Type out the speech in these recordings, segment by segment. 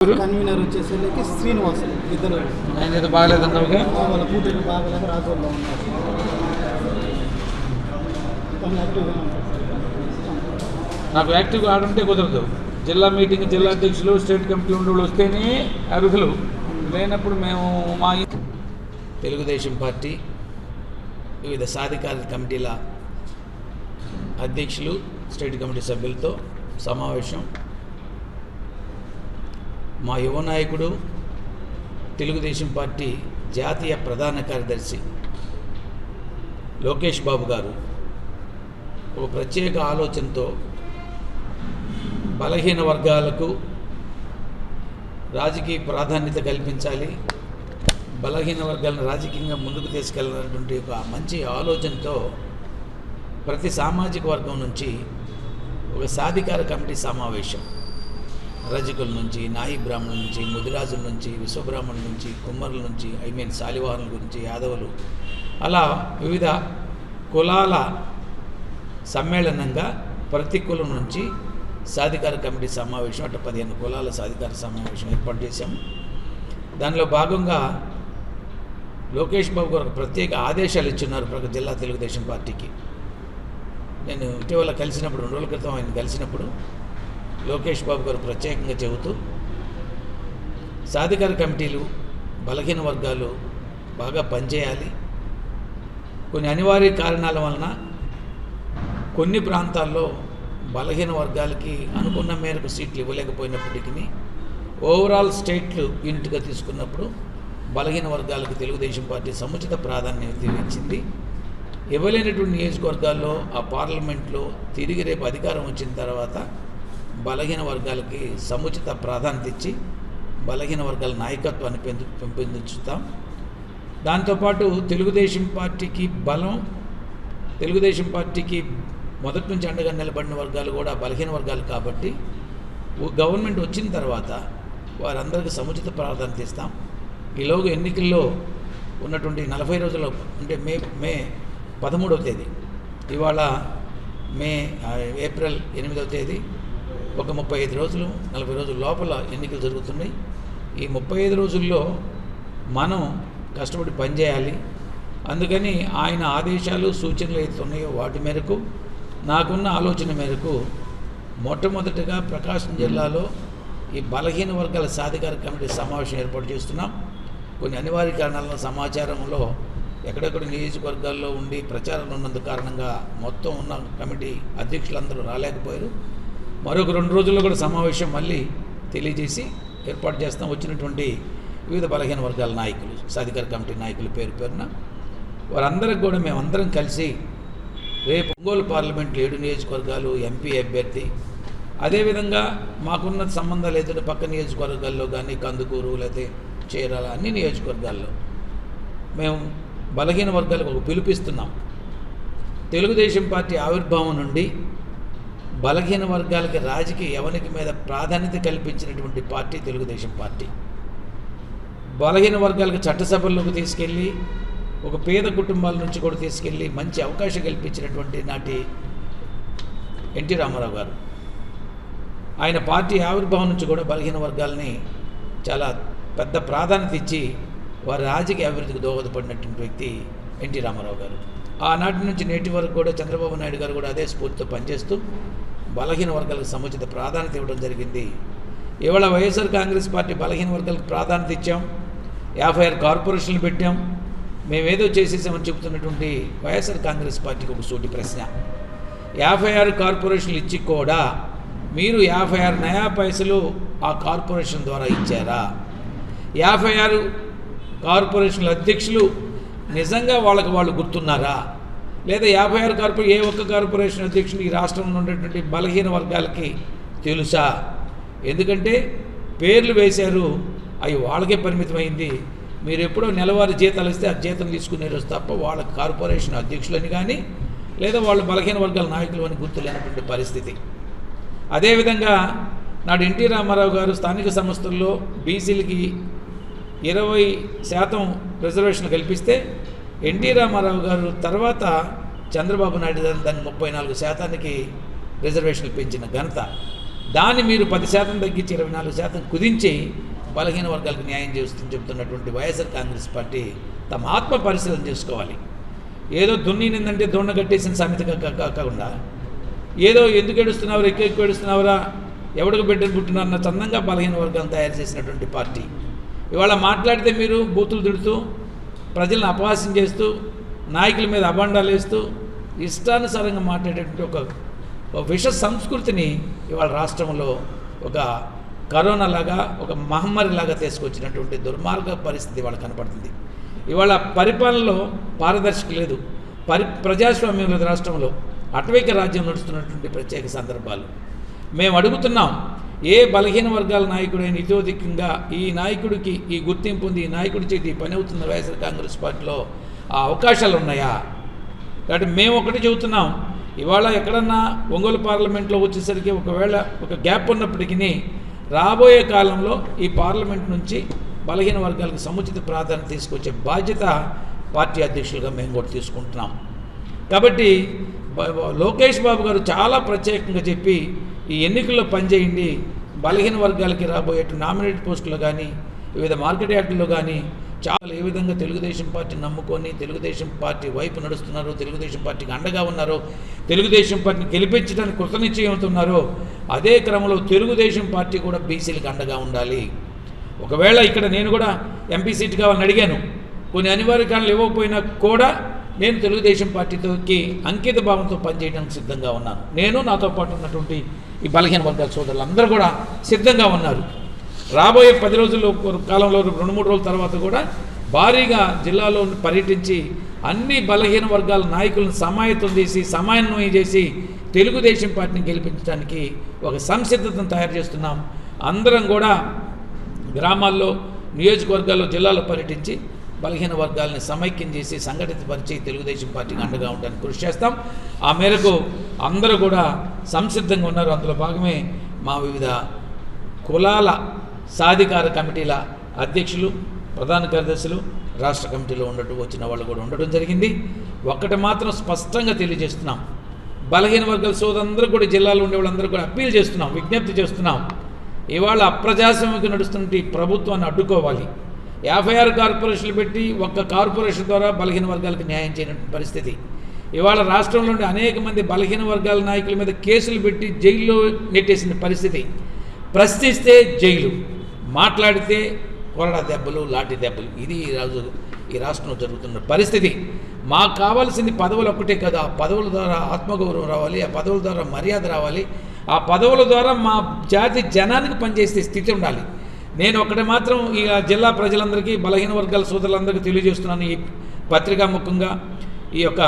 Convener వచ్చేసరికి శ్రీనివాస్ ఇద్దరు. ఆయన ఏదో బాగలేదన్నావుగా వాళ్ళ కూతురు బాగలేక రాజోల్లో ఉన్నారు. నాకు యాక్టివ్గా ఆడుంటే కుదరదు. జిల్లా మీటింగ్ జిల్లా అధ్యక్షులు స్టేట్ కమిటీ ఉండే వాళ్ళు వస్తేనే అర్హులు. లేనప్పుడు మేము మా తెలుగుదేశం పార్టీ వివిధ సాధికార కమిటీల అధ్యక్షులు స్టేట్ కమిటీ సభ్యులతో సమావేశం మా యువ నాయకుడు తెలుగుదేశం పార్టీ జాతీయ ప్రధాన కార్యదర్శి లోకేష్ బాబు గారు ఒక ప్రత్యేక ఆలోచనతో బలహీన వర్గాలకు రాజకీయ ప్రాధాన్యత కల్పించాలి బలహీన వర్గాలను రాజకీయంగా ముందుకు తీసుకెళ్ళాలన్నటువంటి ఒక మంచి ఆలోచనతో ప్రతి సామాజిక వర్గం నుంచి ఒక సాధికార కమిటీ సమావేశం. రజకుల నుంచి నాయి బ్రాహ్మణుల నుంచి ముదిరాజుల నుంచి విశ్వబ్రాహ్మణుల నుంచి కుమ్మరుల నుంచి ఐ మీన్ శాలివాహనుల గురించి యాదవులు. అలా వివిధ కులాల సమ్మేళనంగా ప్రతి కులం నుంచి సాధికార కమిటీ సమావేశం అంటే పదిహేను కులాల సాధికార సమావేశం ఏర్పాటు చేశాము. దానిలో భాగంగా లోకేష్ బాబు గారు ప్రత్యేక ఆదేశాలు ఇచ్చున్నారు ప్రతి జిల్లా తెలుగుదేశం పార్టీకి. నేను ఇటీవల కలిసినప్పుడు రెండు రోజుల క్రితం ఆయన కలిసినప్పుడు లోకేష్ బాబు గారు ప్రత్యేకంగా చెబుతూ సాధికార కమిటీలు బలహీన వర్గాలు బాగా పనిచేయాలి. కొన్ని అనివార్య కారణాల వలన కొన్ని ప్రాంతాల్లో బలహీన వర్గాలకి అనుకున్న మేరకు సీట్లు ఇవ్వలేకపోయినప్పటికీ ఓవరాల్ స్టేట్లు యూనిట్గా తీసుకున్నప్పుడు బలహీన వర్గాలకు తెలుగుదేశం పార్టీ సముచిత ప్రాధాన్యత ఇచ్చింది. ఇవ్వలేనటువంటి నియోజకవర్గాల్లో ఆ పార్లమెంట్లో తిరిగి రేపు అధికారం వచ్చిన తర్వాత బలహీన వర్గాలకి సముచిత ప్రాధాన్యత ఇచ్చి బలహీన వర్గాల నాయకత్వాన్ని పెంపు పెంపొందించుతాం. దాంతోపాటు తెలుగుదేశం పార్టీకి బలం తెలుగుదేశం పార్టీకి మొదటి నుంచి అండగా నిలబడిన వర్గాలు కూడా బలహీన వర్గాలు కాబట్టి ఓ గవర్నమెంట్ వచ్చిన తర్వాత వారందరికీ సముచిత ప్రాధాన్యత ఇస్తాం. ఈలోగా ఎన్నికల్లో ఉన్నటువంటి నలభై రోజుల అంటే మే మే పదమూడవ తేదీ ఇవాళ మే ఏప్రిల్ ఎనిమిదవ తేదీ ఒక ముప్పై ఐదు రోజులు నలభై రోజుల లోపల ఎన్నికలు జరుగుతున్నాయి. ఈ ముప్పై ఐదు రోజుల్లో మనం కష్టపడి పనిచేయాలి అందుకని ఆయన ఆదేశాలు సూచనలు అయితే ఉన్నాయో వాటి మేరకు నాకున్న ఆలోచన మేరకు మొట్టమొదటిగా ప్రకాశం జిల్లాలో ఈ బలహీన వర్గాల సాధికార కమిటీ సమావేశం ఏర్పాటు చేస్తున్నాం. కొన్ని అనివార్య కారణాల సమాచారంలో ఎక్కడెక్కడ నియోజకవర్గాల్లో ఉండి ప్రచారంలో ఉన్నందు కారణంగా మొత్తం ఉన్న కమిటీ అధ్యక్షులందరూ రాలేకపోయారు. మరొక రెండు రోజుల్లో కూడా సమావేశం మళ్ళీ తెలియజేసి ఏర్పాటు చేస్తాం. వచ్చినటువంటి వివిధ బలహీన వర్గాల నాయకులు సాధికార కమిటీ నాయకుల పేరు పేరున వారందరికి కూడా మేమందరం కలిసి రేపు ఒంగోలు పార్లమెంట్లో ఏడు నియోజకవర్గాలు ఎంపీ అభ్యర్థి అదేవిధంగా మాకున్న సంబంధాలు ఏదైనా పక్క నియోజకవర్గాల్లో కానీ కందుకూరు లేకపోతే చీరాల అన్ని నియోజకవర్గాల్లో మేము బలహీన వర్గాలకు ఒక పిలుపిస్తున్నాం తెలుగుదేశం పార్టీ ఆవిర్భావం నుండి బలహీన వర్గాలకి రాజకీయ యవనికి మీద ప్రాధాన్యత కల్పించినటువంటి పార్టీ తెలుగుదేశం పార్టీ. బలహీన వర్గాలకు చట్టసభల్లోకి తీసుకెళ్ళి ఒక పేద కుటుంబాల నుంచి కూడా తీసుకెళ్ళి మంచి అవకాశం కల్పించినటువంటి నాటి ఎన్టీ రామారావు గారు. ఆయన పార్టీ ఆవిర్భావం నుంచి కూడా బలహీన వర్గాలని చాలా పెద్ద ప్రాధాన్యత ఇచ్చి వారి రాజకీయ అభివృద్ధికి దోహదపడినటువంటి వ్యక్తి ఎన్టీ రామారావు గారు. ఆనాటి నుంచి నేటి వరకు కూడా చంద్రబాబు నాయుడు గారు కూడా అదే స్ఫూర్తితో పనిచేస్తూ బలహీన వర్గాలకు సముచిత ప్రాధాన్యత ఇవ్వడం జరిగింది. ఇవాళ వైఎస్ఆర్ కాంగ్రెస్ పార్టీ బలహీన వర్గాలకు ప్రాధాన్యత ఇచ్చాం. యాభై ఆరు కార్పొరేషన్లు పెట్టాం. మేమేదో చేసేసామని చెబుతున్నటువంటి వైఎస్ఆర్ కాంగ్రెస్ పార్టీకి ఒక సూటి ప్రశ్న. యాభై ఆరు కార్పొరేషన్లు ఇచ్చి కూడా మీరు యాభై ఆరు నయా పైసలు ఆ కార్పొరేషన్ ద్వారా ఇచ్చారా? యాభై ఆరు కార్పొరేషన్ల అధ్యక్షులు నిజంగా వాళ్ళకి వాళ్ళు గుర్తున్నారా? లేదా యాభై ఆరు కార్పొరే ఏ ఒక్క కార్పొరేషన్ అధ్యక్షుడు ఈ రాష్ట్రంలో ఉండేటువంటి బలహీన వర్గాలకి తెలుసా? ఎందుకంటే పేర్లు వేశారు అవి వాళ్ళకే పరిమితమైంది. మీరు ఎప్పుడో నెలవారీ జీతాలు ఇస్తే ఆ జీతం తీసుకునే రోజు తప్ప వాళ్ళ కార్పొరేషన్ అధ్యక్షులని కానీ లేదా వాళ్ళు బలహీన వర్గాల నాయకులు అని గుర్తులేనటువంటి పరిస్థితి. అదేవిధంగా నాడు ఎన్టీ రామారావు గారు స్థానిక సంస్థల్లో బీసీలకి ఇరవై శాతం రిజర్వేషన్ కల్పిస్తే ఎన్టీ రామారావు గారు తర్వాత చంద్రబాబు నాయుడు గారు దాన్ని ముప్పై నాలుగు శాతానికి రిజర్వేషన్లు పెంచిన ఘనత. దాన్ని మీరు పది శాతం తగ్గించి ఇరవై నాలుగు శాతం కుదించి బలహీన వర్గాలకు న్యాయం చేస్తుందని చెబుతున్నటువంటి వైఎస్ఆర్ కాంగ్రెస్ పార్టీ తమ ఆత్మ పరిశీలన చేసుకోవాలి. ఏదో దున్నినిందంటే దొండ కట్టేసిన సామెత కా- కాకుండా ఏదో ఎందుకు ఏడుస్తున్నావు ఎక్కువ ఎక్కువ ఏడుస్తున్నావురా ఎవడికి బిడ్డలు పుట్టినారన్న చందంగా బలహీన వర్గాలను తయారు చేసినటువంటి పార్టీ. ఇవాళ మాట్లాడితే మీరు బూతులు తిడుతూ ప్రజలను అపహాస్యం చేస్తూ నాయకుల మీద అభాండాలు వేస్తూ ఇష్టానుసారంగా మాట్లాడేటువంటి ఒక విష సంస్కృతిని ఇవాళ రాష్ట్రంలో ఒక కరోనా లాగా ఒక మహమ్మారి లాగా తీసుకొచ్చినటువంటి దుర్మార్గ పరిస్థితి ఇవాళ కనపడుతుంది. ఇవాళ పరిపాలనలో పారదర్శక లేదు. పరి ప్రజాస్వామ్యం లేదు రాష్ట్రంలో. అటవిక రాజ్యం నడుస్తున్నటువంటి ప్రత్యేక సందర్భాలు. మేము అడుగుతున్నాం ఏ బలహీన వర్గాల నాయకుడైన ఇతోధికంగా ఈ నాయకుడికి ఈ గుర్తింపు ఉంది ఈ నాయకుడి చేతి పని అవుతున్న వైఎస్ఆర్ కాంగ్రెస్ పార్టీలో ఆ అవకాశాలు ఉన్నాయా? కాబట్టి మేము ఒకటి చెబుతున్నాం ఇవాళ ఎక్కడన్నా ఒంగోలు పార్లమెంట్లో వచ్చేసరికి ఒకవేళ ఒక గ్యాప్ ఉన్నప్పటికీ రాబోయే కాలంలో ఈ పార్లమెంట్ నుంచి బలహీన వర్గాలకు సముచిత ప్రాధాన్యత తీసుకొచ్చే బాధ్యత పార్టీ అధ్యక్షులుగా మేము కూడా తీసుకుంటున్నాం. కాబట్టి లోకేష్ బాబు గారు చాలా ప్రత్యేకంగా చెప్పి ఈ ఎన్నికల్లో పనిచేయండి బలహీన వర్గాలకి రాబోయేట్టు నామినేట్ పోస్టులు కానీ వివిధ మార్కెట్ యార్డుల్లో కానీ చాలా ఏ విధంగా తెలుగుదేశం పార్టీ నమ్ముకొని తెలుగుదేశం పార్టీ వైపు నడుస్తున్నారో తెలుగుదేశం పార్టీకి అండగా ఉన్నారో తెలుగుదేశం పార్టీని గెలిపించడానికి కృతనిశ్చయమవుతున్నారో అదే క్రమంలో తెలుగుదేశం పార్టీ కూడా బీసీలకు అండగా ఉండాలి. ఒకవేళ ఇక్కడ నేను కూడా ఎంపీ సీట్ కావాలని అడిగాను కొన్ని అనివార్య కారణాలు ఇవ్వకపోయినా కూడా నేను తెలుగుదేశం పార్టీతోకి అంకిత భావంతో పనిచేయడానికి సిద్ధంగా ఉన్నాను. నేను నాతో పాటు ఉన్నటువంటి ఈ బలహీన వర్గాల సోదరులు అందరూ కూడా సిద్ధంగా ఉన్నారు. రాబోయే పది రోజుల్లో కాలంలో రెండు మూడు రోజుల తర్వాత కూడా భారీగా జిల్లాలో పర్యటించి అన్ని బలహీన వర్గాల నాయకులను సమాయత్తం చేసి సమన్వయం చేసి తెలుగుదేశం పార్టీని గెలిపించడానికి ఒక సంసిద్ధతను తయారు చేస్తున్నాం. అందరం కూడా గ్రామాల్లో నియోజకవర్గాల్లో జిల్లాలో పర్యటించి బలహీన వర్గాలని సమైక్యం చేసి సంఘటితపరిచి తెలుగుదేశం పార్టీకి అండగా ఉండడానికి కృషి చేస్తాం. ఆ మేరకు అందరూ కూడా సంసిద్ధంగా ఉన్నారు. అందులో భాగమే మా వివిధ కులాల సాధికార కమిటీల అధ్యక్షులు ప్రధాన కార్యదర్శులు రాష్ట్ర కమిటీలో ఉండటం వచ్చిన వాళ్ళు కూడా ఉండటం జరిగింది. ఒక్కటి మాత్రం స్పష్టంగా తెలియజేస్తున్నాం. బలహీన వర్గాల సోదరులందరూ కూడా జిల్లాలో ఉండే వాళ్ళందరూ కూడా అప్పీల్ చేస్తున్నాం విజ్ఞప్తి చేస్తున్నాం. ఇవాళ అప్రజాస్వామ్యంగా నడుస్తున్న ప్రభుత్వాన్ని అడ్డుకోవాలి. యాభై ఆరు కార్పొరేషన్లు పెట్టి ఒక్క కార్పొరేషన్ ద్వారా బలహీన వర్గాలకు న్యాయం చేయనటువంటి పరిస్థితి. ఇవాళ రాష్ట్రంలో అనేక మంది బలహీన వర్గాల నాయకుల మీద కేసులు పెట్టి జైల్లో నెట్టేసిన పరిస్థితి. ప్రశ్నిస్తే జైలు మాట్లాడితే కొరడా దెబ్బలు లాఠీ దెబ్బలు. ఇది ఈరోజు ఈ రాష్ట్రంలో జరుగుతున్న పరిస్థితి. మాకు కావాల్సింది పదవులు ఒక్కటే కదా. ఆ పదవుల ద్వారా ఆత్మగౌరవం రావాలి ఆ పదవుల ద్వారా మర్యాద రావాలి. ఆ పదవుల ద్వారా మా జాతి జనానికి పనిచేసే స్థితి ఉండాలి. నేను ఒకటి మాత్రం ఈ జిల్లా ప్రజలందరికీ బలహీన వర్గాల సోదరులందరికీ తెలియజేస్తున్నాను ఈ పత్రికా ముఖంగా ఈ యొక్క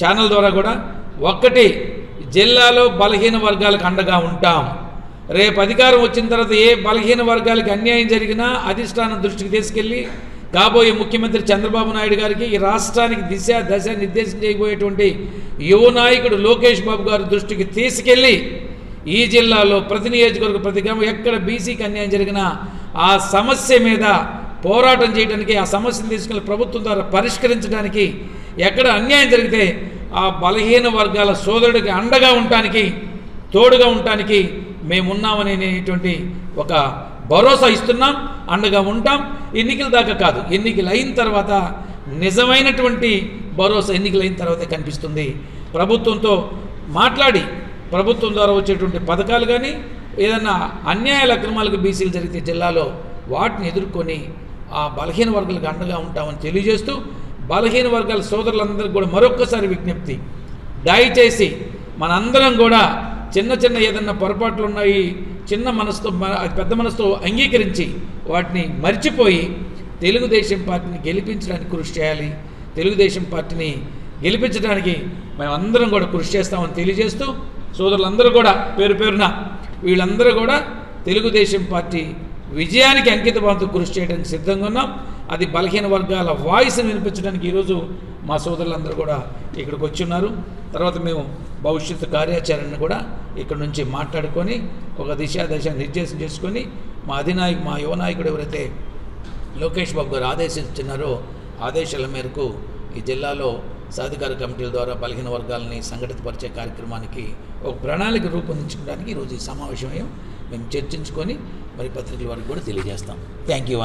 ఛానల్ ద్వారా కూడా. ఒక్కటి జిల్లాలో బలహీన వర్గాలకు అండగా ఉంటాం. రేపు అధికారం వచ్చిన తర్వాత ఏ బలహీన వర్గాలకి అన్యాయం జరిగినా అధిష్టానం దృష్టికి తీసుకెళ్ళి కాబోయే ముఖ్యమంత్రి చంద్రబాబు నాయుడు గారికి ఈ రాష్ట్రానికి దిశ దశ నిర్దేశం చేయబోయేటువంటి యువ నాయకుడు లోకేష్ బాబు గారి దృష్టికి తీసుకెళ్ళి ఈ జిల్లాలో ప్రతి నియోజకవర్గ ప్రతి గ్రామం ఎక్కడ బీసీకి అన్యాయం జరిగినా ఆ సమస్య మీద పోరాటం చేయడానికి ఆ సమస్యను తీసుకెళ్ళి ప్రభుత్వం ద్వారా పరిష్కరించడానికి ఎక్కడ అన్యాయం జరిగితే ఆ బలహీన వర్గాల సోదరుడికి అండగా ఉండటానికి తోడుగా ఉండటానికి మేమున్నామనేటువంటి ఒక భరోసా ఇస్తున్నాం అండగా ఉంటాం. ఎన్నికల దాకా కాదు ఎన్నికలు అయిన తర్వాత నిజమైనటువంటి భరోసా ఎన్నికలు అయిన తర్వాతే కనిపిస్తుంది. ప్రభుత్వంతో మాట్లాడి ప్రభుత్వం ద్వారా వచ్చేటువంటి పథకాలు కానీ ఏదన్నా అన్యాయ అక్రమాలకు బీసీలు జరిగితే జిల్లాలో వాటిని ఎదుర్కొని ఆ బలహీన వర్గాలకు అండగా ఉంటామని తెలియజేస్తూ బలహీన వర్గాల సోదరులందరికీ కూడా మరొక్కసారి విజ్ఞప్తి. దయచేసి మనందరం కూడా చిన్న చిన్న ఏదన్నా పొరపాట్లు ఉన్నాయి చిన్న మనసుతో పెద్ద మనసుతో అంగీకరించి వాటిని మర్చిపోయి తెలుగుదేశం పార్టీని గెలిపించడానికి కృషి చేయాలి. తెలుగుదేశం పార్టీని గెలిపించడానికి మేమందరం కూడా కృషి చేస్తామని తెలియజేస్తూ సోదరులందరూ కూడా పేరు పేరున వీళ్ళందరూ కూడా తెలుగుదేశం పార్టీ విజయానికి అంకిత భావంతో కృషి చేయడానికి సిద్ధంగా ఉన్నాం. అది బలహీన వర్గాల వాయిస్ని వినిపించడానికి ఈరోజు మా సోదరులందరూ కూడా ఇక్కడికి వచ్చి ఉన్నారు తర్వాత మేము భవిష్యత్తు కార్యాచరణను కూడా ఇక్కడ నుంచి మాట్లాడుకొని ఒక దిశ దశ నిర్దేశం చేసుకొని మా అధినాయకు మా యువ నాయకుడు ఎవరైతే లోకేష్ బాబు గారు ఆదేశించినారో ఆదేశాల మేరకు ఈ జిల్లాలో సాధికార కమిటీల ద్వారా బలహీన వర్గాలని సంఘటితపరిచే కార్యక్రమానికి ఒక ప్రణాళిక రూపొందించుకోవడానికి ఈరోజు ఈ సమావేశమయం మేము చర్చించుకొని మరి పత్రికల వారికి కూడా తెలియజేస్తాం. Thank you